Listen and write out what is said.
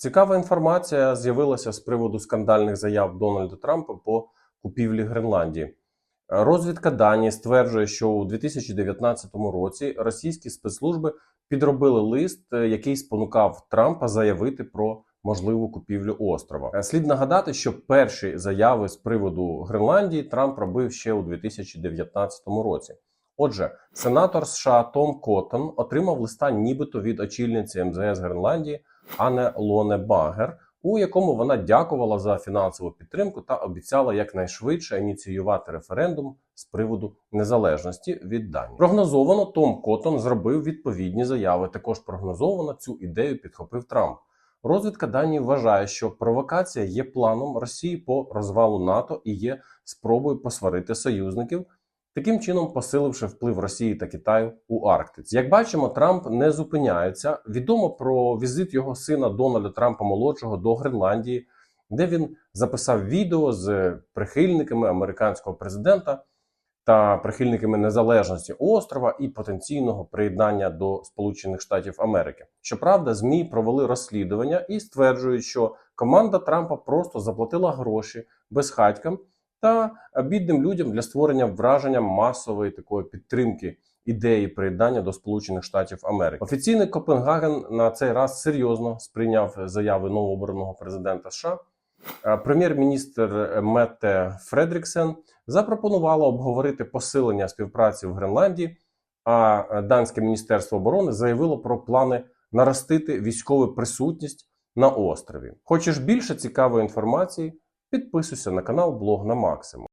Цікава інформація з'явилася з приводу скандальних заяв Дональда Трампа по купівлі Гренландії. Розвідка Данії стверджує, що у 2019 році російські спецслужби підробили лист, е, який спонукав Трампа заявити про можливу купівлю острова. Е, Слід нагадати, що перші заяви з приводу Гренландії Трамп робив ще у 2019 році. Отже, сенатор США Том Коттон отримав листа нібито від очільниці МЗС Гренландії Ане Лоне Багер, у якому вона дякувала за фінансову підтримку та обіцяла якнайшвидше ініціювати референдум з приводу незалежності від Данії. Прогнозовано Том Коттон зробив відповідні заяви. Також прогнозовано цю ідею підхопив Трамп. Розвідка Данії вважає, що провокація є планом Росії по розвалу НАТО і є спробою посварити союзників, таким чином посиливши вплив Росії та Китаю у Арктиці. Як бачимо, Трамп не зупиняється. Відомо про візит його сина Дональда Трампа молодшого до Гренландії, де він записав відео з прихильниками американського президента та прихильниками незалежності острова і потенційного приєднання до Сполучених Штатів Америки. Щоправда, змі провели розслідування і стверджують, що команда Трампа просто заплатила гроші безхатькам та бідним людям для створення враження масової такої підтримки ідеї приєднання до Сполучених Штатів Америки. Офіційний Копенгаген на цей раз серйозно сприйняв заяви новообраного президента США. Е, Прем'єр-міністр Метте Фредріксен запропонувала обговорити посилення співпраці в Гренландії. А данське міністерство оборони заявило про плани наростити військову присутність на острові. Хочеш більше цікавої інформації? Підписуйся на канал Блог на Максимум.